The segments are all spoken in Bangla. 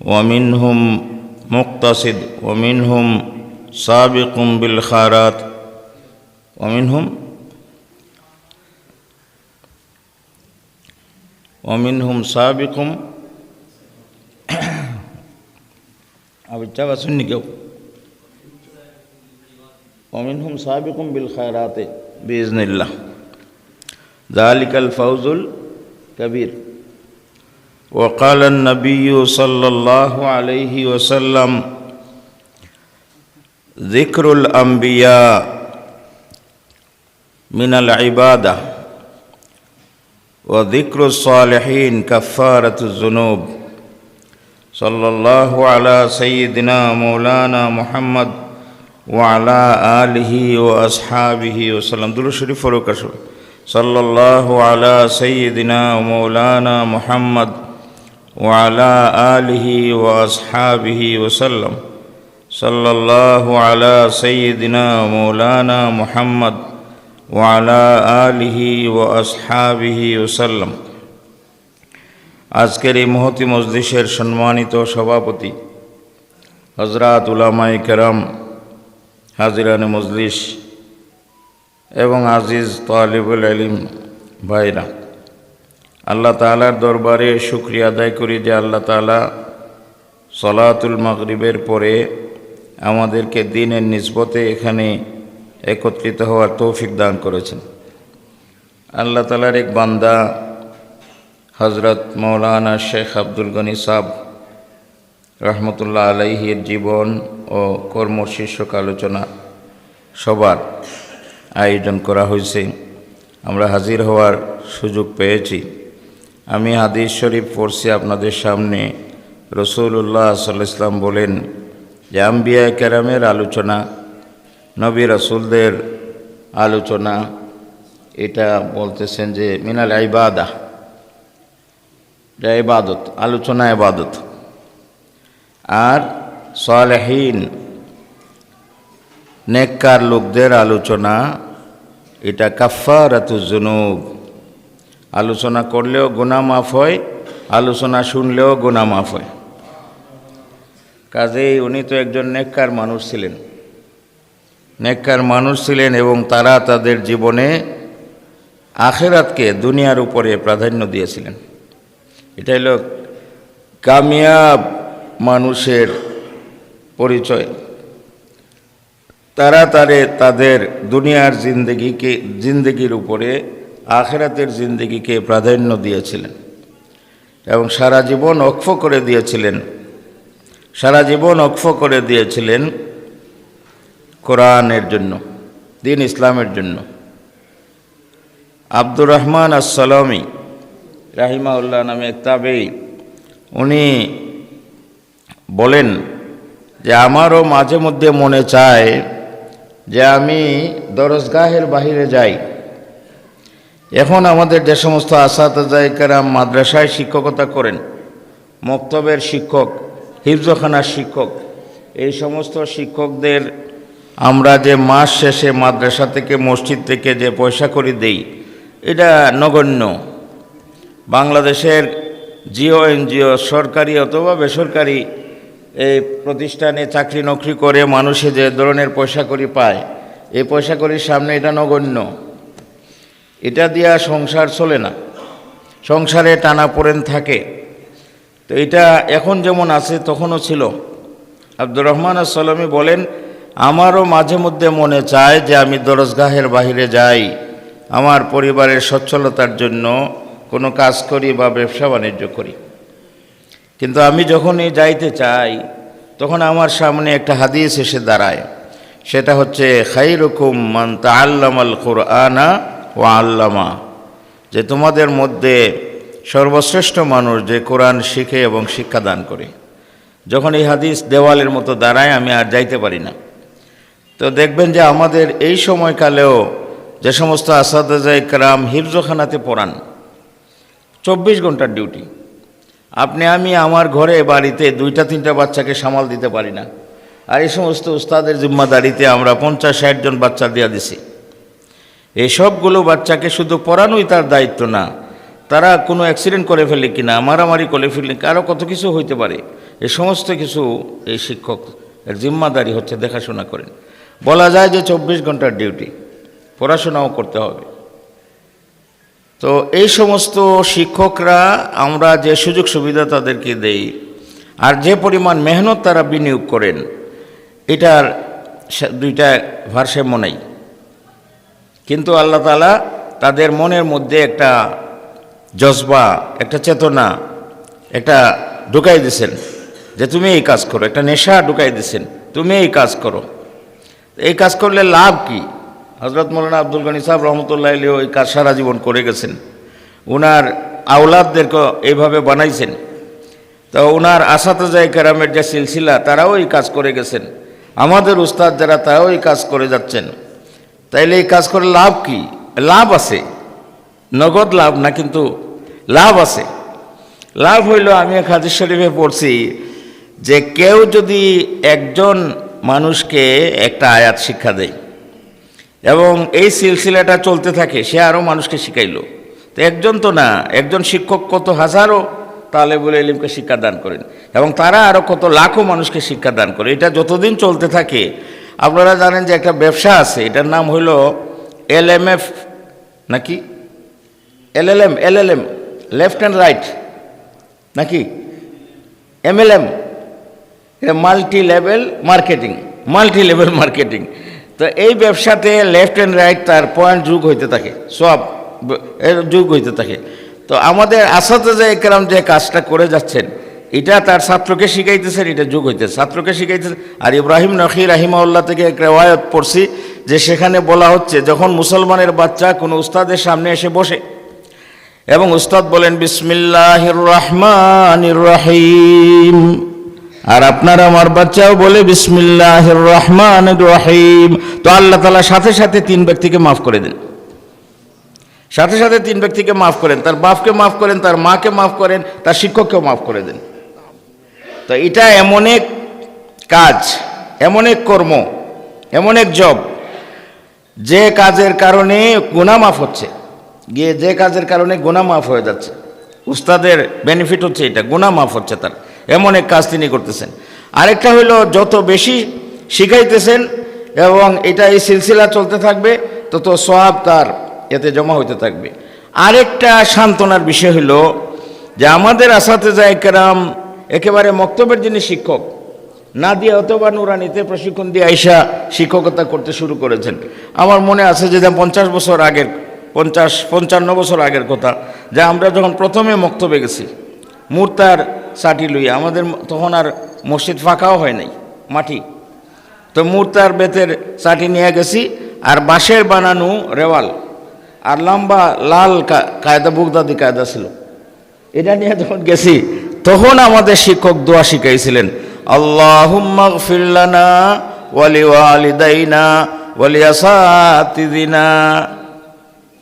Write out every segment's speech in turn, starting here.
ومنهم مقتصد ومنهم سابق بالخارات ومنهم ومنهم سابق أبو جابر سني ومنهم سابق بالخيرات بإذن الله. ذلك الفوز الكبير. وقال النبي صلى الله عليه وسلم ذكر الأنبياء من العبادة وذكر الصالحين كفارة الذنوب. صلى الله على سيدنا مولانا محمد وعلى آله وأصحابه وسلم. دلو شريف صلى الله على سيدنا مولانا محمد وعلى آله وأصحابه وسلم صلى الله على سيدنا مولانا محمد وعلى آله وأصحابه وسلم আজকের এই মহতি মজলিসের সম্মানিত সভাপতি হজরত উলামাই কেরাম হাজিরানে মজলিস এবং আজিজ তালিবুল আলিম ভাইরা আল্লাহ তালার দরবারে শুক্রিয়া আদায় করি যে আল্লাহ তালা সলাতুল মাগরিবের পরে আমাদেরকে দিনের নিসবতে এখানে একত্রিত হওয়ার তৌফিক দান করেছেন। আল্লাহ তালার এক বান্দা হজরত মৌলানা শেখ আব্দুল গনি সাহ, রহমতুল্লাহ আলাইহির জীবন ও কর্ম শীর্ষক আলোচনা সবার আয়োজন করা হয়েছে। আমরা হাজির হওয়ার সুযোগ পেয়েছি। আমি হাদিস শরীফ পড়ছি আপনাদের সামনে। রসুল্লাহ সাল্লাম বলেন, যে আম্বিয়া কেরামের আলোচনা, নবী রসুলদের আলোচনা, এটা বলতেছেন যে মিনাল ইবাদা, এটা ইবাদত, আলোচনা ইবাদত। আর সালেহীন, নেককার লোকদের আলোচনা, এটা কাফারাতুজুনুব আলোচনা করলেও গুণা মাফ হয়, আলোচনা শুনলেও গোনা মাফ হয়। কাজেই উনি তো একজন নেককার মানুষ ছিলেন। নেককার মানুষ ছিলেন এবং তারা তাদের জীবনে আখেরাতকে দুনিয়ার উপরে প্রাধান্য দিয়েছিলেন। এটা হলো কামিয়াব মানুষের পরিচয়। তারা তারে তাদের দুনিয়ার জিন্দগিকে, জিন্দগির উপরে আখেরাতের জিন্দগিকে প্রাধান্য দিয়েছিলেন এবং সারা জীবন অক্ষ করে দিয়েছিলেন। সারা জীবন অক্ষ করে দিয়েছিলেন কোরআনের জন্য, দিন ইসলামের জন্য। আব্দুর রহমান আসসালামি রাহিমাউল্লাহ নামে এক তাবেই উনি বলেন যে, আমারও মাঝে মধ্যে মনে চায় যে, আমি দরজগাহের বাহিরে যাই। এখন আমাদের যে সমস্ত আসাতাজাই কারাম মাদ্রাসায় শিক্ষকতা করেন, মক্তবের শিক্ষক, হিফজখানার শিক্ষক, এই সমস্ত শিক্ষকদের আমরা যে মাস শেষে মাদ্রাসা থেকে, মসজিদ থেকে যে পয়সা করি দেই, এটা নগণ্য। বাংলাদেশের জিও, এনজিও, সরকারি অথবা বেসরকারি এই প্রতিষ্ঠানে চাকরি নকরি করে মানুষে যে ধরনের পয়সা করি পায়, এই পয়সা করির সামনে এটা নগণ্য। এটা দিয়া সংসার চলে না। সংসারে টানা পড়েন থাকে। তো এটা এখন যেমন আছে, তখনও ছিল। আব্দুর রহমান আসসালামী বলেন, আমারও মাঝে মধ্যে মনে চায় যে আমি দরজগাহের বাহিরে যাই। আমার পরিবারের সচ্ছলতার জন্য কোনো কাজ করি বা ব্যবসা বাণিজ্য করি। কিন্তু আমি যখনই যাইতে চাই, তখন আমার সামনে একটা হাদিস এসে দাঁড়ায়। সেটা হচ্ছে খাই রকম মান তাল্লামাল কোরআনা ও আল্লামা, যে তোমাদের মধ্যে সর্বশ্রেষ্ঠ মানুষ যে কোরআন শিখে এবং শিক্ষাদান করে। যখন এই হাদিস দেওয়ালের মতো দাঁড়ায়, আমি আর যাইতে পারি না। তো দেখবেন যে আমাদের এই সময়কালেও যে সমস্ত আসাদাজাই ক্রাম হিফজখানাতে পড়ান, চব্বিশ ঘণ্টার ডিউটি। আপনি, আমি, আমার ঘরে বাড়িতে দুইটা, তিনটা বাচ্চাকে সামাল দিতে পারি না। আর এই সমস্ত উস্তাদের জিম্মাদারিতে আমরা পঞ্চাশ, ষাট জন বাচ্চা দেওয়া দিছি। এই সবগুলো বাচ্চাকে শুধু পড়ানোই তার দায়িত্ব না, তারা কোনো অ্যাক্সিডেন্ট করে ফেলে কিনা, মারামারি করে ফেললে কারও কত কিছু হইতে পারে, এ সমস্ত কিছু এই শিক্ষক জিম্মাদারি হচ্ছে দেখাশোনা করেন। বলা যায় যে চব্বিশ ঘণ্টার ডিউটি পড়াশোনাও করতে হবে। তো এই সমস্ত শিক্ষকরা আমরা যে সুযোগ সুবিধা তাদেরকে দেই, আর যে পরিমাণ মেহনত তারা বিনিয়োগ করেন, এটার দুইটা ভারসাম্য নেই। কিন্তু আল্লাহ তালা তাদের মনের মধ্যে একটা জজবা, একটা চেতনা, একটা ঢুকাই দিছেন যে তুমি এই কাজ করো, একটা নেশা ঢুকাই দিছেন, তুমি এই কাজ করো। এই কাজ করলে লাভ কি? হজরত মৌলানা আব্দুল গনি সাহেব রহমতুল্লাহ আলী ওই কাজ সারা জীবন করে গেছেন। উনার আওলাদদেরকে এইভাবে বানাইছেন। তো ওনার আসাতাজাই কেরামের যে সিলসিলা, তারাও এই কাজ করে গেছেন। আমাদের উস্তাদ যারা, তারাও এই কাজ করে যাচ্ছেন। তাইলে এই কাজ করে লাভ কি? লাভ আছে। নগদ লাভ না, কিন্তু লাভ আছে। লাভ হইল আমি এক হাদিস শরীফে পড়ছি যে কেউ যদি একজন মানুষকে একটা আয়াত শিক্ষা দেয় এবং এই সিলসিলাটা চলতে থাকে, সে আরও মানুষকে শিখাইলো। তো একজন তো না, একজন শিক্ষক কত হাজারো, তাহলে বলে এলিমকে শিক্ষা দান করেন। এবং তারা আরও কত লাখো মানুষকে শিক্ষা দান করে। এটা যতদিন চলতে থাকে আপনারা জানেন যে একটা ব্যবসা আছে, এটার নাম হইল এল এম এফ নাকি? L L M L L M left and right নাকি? এম এল এম এটা multi level marketing multi level marketing তো এই ব্যবসাতে লেফট অ্যান্ড রাইট তার পয়েন্ট যুগ হইতে থাকে, সব যুগ হইতে থাকে। তো আমাদের আসাতে যে একরাম যে কাজটা করে যাচ্ছেন এটা তার ছাত্রকে শিখাইতেছেন, এটা যুগ হইতেছে। ছাত্রকে শিখাইতেছেন আর ইব্রাহিম নখি রাহিমাউল্লাহ থেকে এক রেওয়ায়ত পড়ছি, যে সেখানে বলা হচ্ছে, যখন মুসলমানের বাচ্চা কোনো উস্তাদের সামনে এসে বসে, এবং উস্তাদ বলেন বিসমিল্লাহির রহমানির রহিম আর আপনার আমার বাচ্চাও বলে বিসমিল্লাহির রহমানির রহিম তো আল্লাহ তালা সাথে সাথে তিন ব্যক্তিকে মাফ করে দেন। সাথে সাথে তিন ব্যক্তিকে মাফ করেন। তার বাপকে মাফ করেন, তার মাকে মাফ করেন, তার শিক্ষককেও মাফ করে দেন। তো এটা এমন এক কাজ, এমন এক কর্ম, এমন এক জব, যে কাজের কারণে গুণা মাফ হচ্ছে। গিয়ে যে কাজের কারণে গুণা মাফ হয়ে যাচ্ছে। উস্তাদের বেনিফিট হচ্ছে এটা গুণা মাফ হচ্ছে তার। এমন এক কাজ তিনি করতেছেন। আরেকটা হইল, যত বেশি শিখাইতেছেন এবং এটা এই সিলসিলা চলতে থাকবে, তত সব তার এতে জমা হইতে থাকবে। আরেকটা সান্ত্বনার বিষয় হইল যে, আমাদের আসাতে যায় কেরাম একেবারে মক্তবের যিনি শিক্ষক না দিয়ে অথবা নুরানিতে প্রশিক্ষণ দিয়ে আইসা শিক্ষকতা করতে শুরু করেছেন। আমার মনে আছে যে পঞ্চাশ বছর আগের, পঞ্চাশ, পঞ্চান্ন বছর আগের কথা, যে আমরা যখন প্রথমে মক্তবে গেছি, মূর্তার চাটি লইয়া, আমাদের তখন আর মসজিদ ফাঁকাও হয় নাই, মাটি। তো মূর্তার বেতের চাটি নিয়ে গেছি, আর বাঁশের বানানো রেওয়াল, আর লম্বা লাল কায়দা, বুগদাদি কায়দা ছিল। এটা নিয়ে যখন গেছি তখন আমাদের শিক্ষক দোয়া শিখাইছিলেন ওয়ালি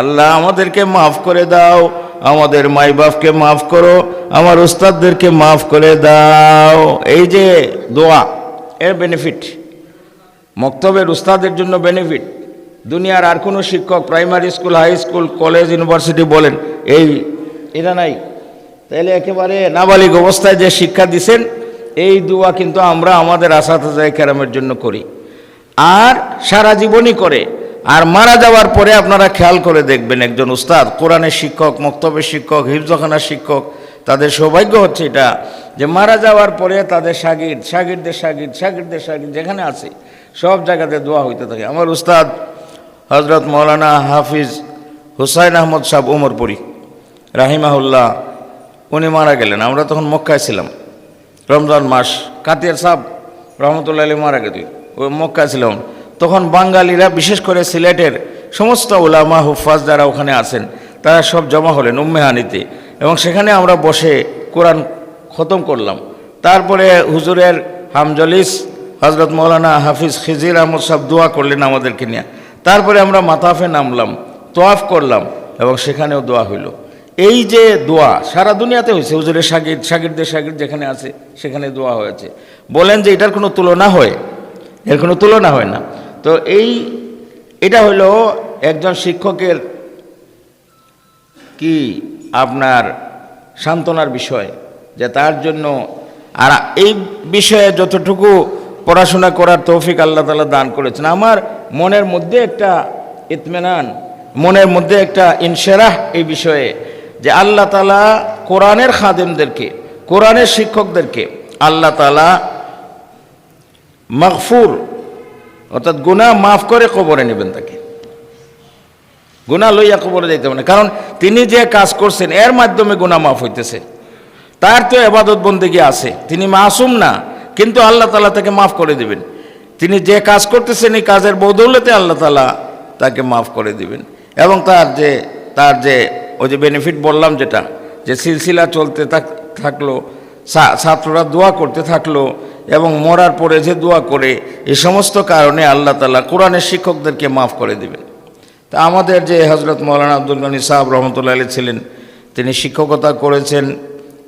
আল্লাহ আমাদেরকে মাফ করে দাও, আমাদের মাই বাপকে মাফ করো, আমার উস্তাদদেরকে মাফ করে দাও। এই যে দোয়া, এর বেনিফিট মক্তবের উস্তাদের জন্য বেনিফিট দুনিয়ার আর কোনো শিক্ষক primary school high school college university বলেন, এই এটা নাই। তাহলে একেবারে নাবালিক অবস্থায় যে শিক্ষা দিছেন, এই দোয়া কিন্তু আমরা আমাদের আসাতাজায় ক্যারামের জন্য করি। আর সারা জীবনই করে। আর মারা যাওয়ার পরে আপনারা খেয়াল করে দেখবেন একজন উস্তাদ, কোরআনের শিক্ষক, মক্তবের শিক্ষক, হিফজখানার শিক্ষক, তাদের সৌভাগ্য হচ্ছে এটা যে মারা যাওয়ার পরে তাদের সাগির সাগিরদের সাগির সাগিরদের সাগির যেখানে আছে, সব জায়গাতে দোয়া হইতে থাকে। আমার উস্তাদ হজরত মৌলানা হাফিজ হুসাইন আহমদ সাহ উমরপুরি, রাহিমাহুল্লাহ উনি মারা গেলেন, আমরা তখন মক্কায় ছিলাম। রমজান মাস কাতিয়ার সাহ রহমতুল্লাহ আলী মারা গেছে ওই মক্কায় ছিলাম। তখন বাঙালিরা, বিশেষ করে সিলেটের সমস্ত ওলামা হুফাজ যারা ওখানে আছেন, তারা সব জমা হলেন উম্মেহানিতে। এবং সেখানে আমরা বসে কোরআন খতম করলাম। তারপরে হুজুরের হামজলিস হজরত মৌলানা হাফিজ খিজির আহমদ সাহেব দোয়া করলেন আমাদেরকে নিয়ে। তারপরে আমরা মাতাফে নামলাম, তোয়াফ করলাম এবং সেখানেও দোয়া হইল। এই যে দোয়া, সারা দুনিয়াতে হয়েছে, হুজুরের সাগির সাগিরদের সাগির যেখানে আছে, সেখানে দোয়া হয়েছে। বলেন যে এটার কোনো তুলনা হয়? এর কোনো তুলনা হয় না। তো এই, এটা হলো একজন শিক্ষকের কি আপনার সান্ত্বনার বিষয়, যে তার জন্য আর এই বিষয়ে যতটুকু পড়াশোনা করার তৌফিক আল্লাহ তালা দান করেছেন। আমার মনের মধ্যে একটা ইতমেনান, মনের মধ্যে একটা ইনশেরাহ এই বিষয়ে যে আল্লাহ তালা কোরআনের খাদেমদেরকে, কোরআনের শিক্ষকদেরকে আল্লাহ তালা মগফুর, অর্থাৎ গুনাহ মাফ করে কবরে নেবেন তাকে। গুনাহ লইয়া কবরে যাইতে পারে কারণ তিনি যে কাজ করছেন, এর মাধ্যমে গুনাহ মাফ হইতেছে। তার তো এবাদত বন্দেগী আছে। তিনি মাসুম না, কিন্তু আল্লাহ তালা তাকে মাফ করে দিবেন। তিনি যে কাজ করতেছেন, এই কাজের বদৌলতে আল্লাহ তালা তাকে মাফ করে দিবেন। এবং তার যে তার যে ওই যে বেনিফিট বললাম যেটা, যে সিলসিলা চলতে থাক- থাকল ছাত্ররা দোয়া করতে থাকল এবং মরার পরে যে দোয়া করে, এ সমস্ত কারণে আল্লাহ তালা কোরআনের শিক্ষকদেরকে মাফ করে দিবেন। তা আমাদের যে হজরত মৌলানা আব্দুল গনি সাহেব রহমতুল্লাহ আলী ছিলেন, তিনি শিক্ষকতা করেছেন,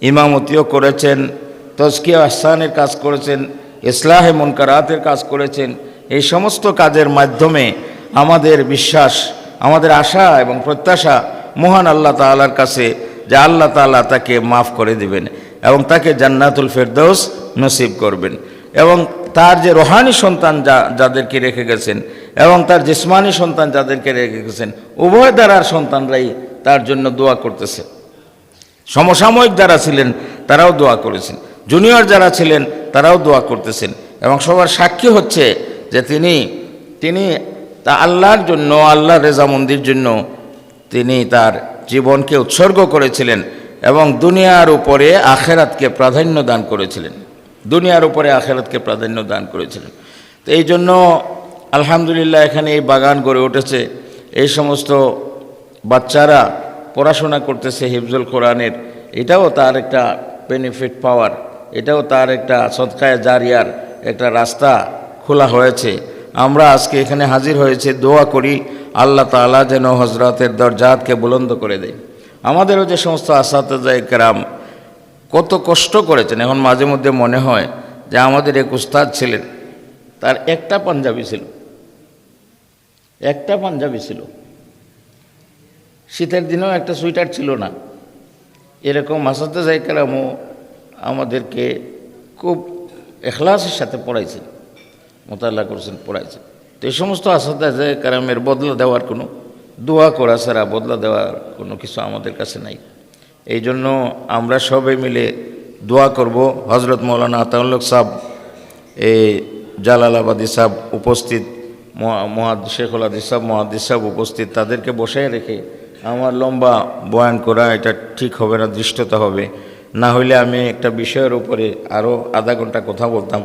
ইমামতিও করেছেন, তজকিয়া আহসানের কাজ করেছেন, ইসলাহে মুনকারাতের কাজ করেছেন, এই সমস্ত কাজের মাধ্যমে আমাদের বিশ্বাস, আমাদের আশা এবং প্রত্যাশা মহান আল্লাহ তাআলার কাছে যে আল্লাহ তাআলা তাকে মাফ করে দিবেন এবং তাকে জান্নাতুল ফেরদৌস নসিব করবেন এবং তার যে রোহানি সন্তান যা, যাদেরকে রেখে গেছেন এবং তার জিসমানি সন্তান যাদেরকে রেখে গেছেন, উভয় দ্বারার সন্তানরাই তার জন্য দোয়া করতেছে। সমসাময়িক যারা ছিলেন, তারাও দোয়া করেছেন। জুনিয়র যারা ছিলেন, তারাও দোয়া করতেছেন। এবং সবার সাক্ষী হচ্ছে যে তিনি তিনি তা আল্লাহর জন্য, আল্লাহর রেজামন্দির জন্য তিনি তার জীবনকে উৎসর্গ করেছিলেন এবং দুনিয়ার উপরে আখেরাতকে প্রাধান্য দান করেছিলেন। দুনিয়ার উপরে আখেরাতকে প্রাধান্য দান করেছিলেন। তো এই জন্য আলহামদুলিল্লাহ এখানে এই বাগান গড়ে উঠেছে। এই সমস্ত বাচ্চারা পড়াশোনা করতেছে হিফজুল কোরআনের। এটাও তার একটা বেনিফিট পাওয়ার এটাও তার একটা সৎকায় জারিয়ার একটা রাস্তা খোলা হয়েছে। আমরা আজকে এখানে হাজির হয়েছে, দোয়া করি। আল্লাহ তাআলা যেন হজরতের দরজাতকে বুলন্দ করে দেয়। আমাদেরও যে সমস্ত আসাতাজাই কেরাম কত কষ্ট করেছেন। এখন মাঝে মধ্যে মনে হয় যে আমাদের এক উস্তাদ ছিলেন, তার একটা পাঞ্জাবি ছিল। একটা পাঞ্জাবি ছিল। শীতের দিনেও একটা সুইটার ছিল না। এরকম মাসাতে যাই কেরামও আমাদেরকে খুব এখলাসের সাথে পড়াইছেন, মোতাল্লা করছেন, পড়াইছেন। তো এই সমস্ত যায় কারামের বদলা দেওয়ার কোনো, দোয়া করা ছাড়া বদলা দেওয়ার কোনো কিছু আমাদের কাছে নাই। এই জন্য আমরা সবাই মিলে দোয়া করব। হজরত মৌলানা আতাউল্লক সাহ এই জালালাবাদী সাহেব উপস্থিত মহাদ শেখুল আদি সাহেব, মহাদিস সাহেব উপস্থিত, তাদেরকে বসায় রেখে আমার লম্বা বয়ান করা, এটা ঠিক হবে না, দৃষ্টতা হবে। না হলে আমি একটা বিষয়ের উপরে আরও আধা ঘণ্টা কথা বলতাম।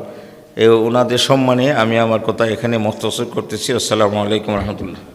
ওনাদের সম্মানে আমি আমার কথা এখানে মস্তসর করতেছি। আসসালামু আলাইকুম রহমতুল্লাহ।